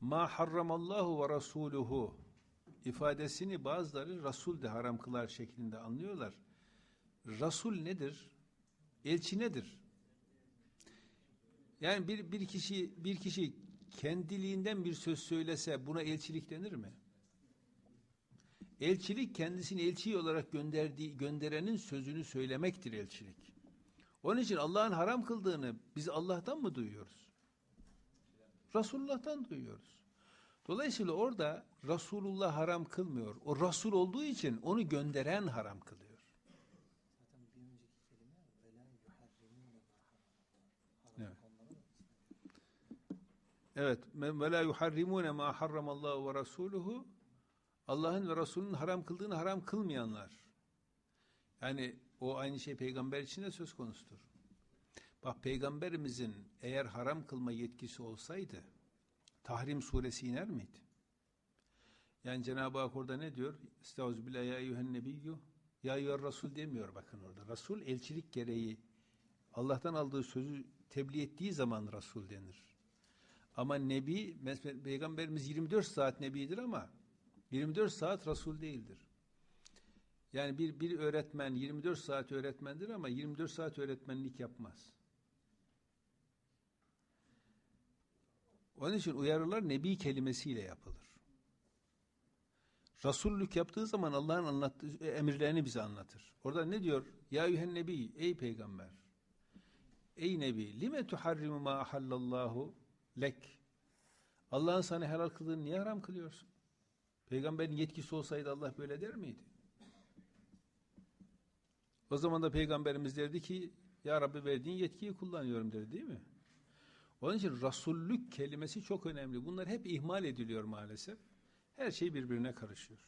ma harramallahu ve rasuluhu ifadesini bazıları Resul de haram kılar şeklinde anlıyorlar. Resul nedir? Elçi nedir? Yani bir, bir kişi bir kişi kendiliğinden bir söz söylese buna elçilik denir mi? Elçilik kendisini elçi olarak gönderdiği gönderenin sözünü söylemektir elçilik. Onun için Allah'ın haram kıldığını biz Allah'tan mı duyuyoruz? Resulullah'tan duyuyoruz. Dolayısıyla orada Resulullah haram kılmıyor. O Resul olduğu için onu gönderen haram kılıyor. Zaten bir önceki kelime. Evet. Evet. Ve la yuharrimune ma harramallahu ve rasuluhu Allah'ın ve Resulünün haram kıldığını haram kılmayanlar. Yani o aynı şey peygamber için de söz konusudur. Bak peygamberimizin eğer haram kılma yetkisi olsaydı Tahrim suresi iner miydi? Yani Cenab-ı Hak orada ne diyor? Estağfirullah ya eyyühen nebiyyü ya eyyüher rasul demiyor bakın orada. Rasul elçilik gereği Allah'tan aldığı sözü tebliğ ettiği zaman Rasul denir. Ama Nebi, Peygamberimiz 24 saat Nebidir ama 24 saat Resul değildir. Yani bir, bir öğretmen 24 saat öğretmendir ama 24 saat öğretmenlik yapmaz. Onun için uyarılar Nebi kelimesiyle yapılır. Resullük yaptığı zaman Allah'ın anlattığı emirlerini bize anlatır. Orada ne diyor? Ya yühen nebi, ey peygamber. Ey nebi, lime tuharrimu ma ahallallahu lek. Allah'ın sana helal kıldığını niye haram kılıyorsun? Peygamberin yetkisi olsaydı Allah böyle der miydi? O zaman da peygamberimiz derdi ki ya Rabbi verdiğin yetkiyi kullanıyorum derdi değil mi? Onun için rasullük kelimesi çok önemli. Bunlar hep ihmal ediliyor maalesef. Her şey birbirine karışıyor.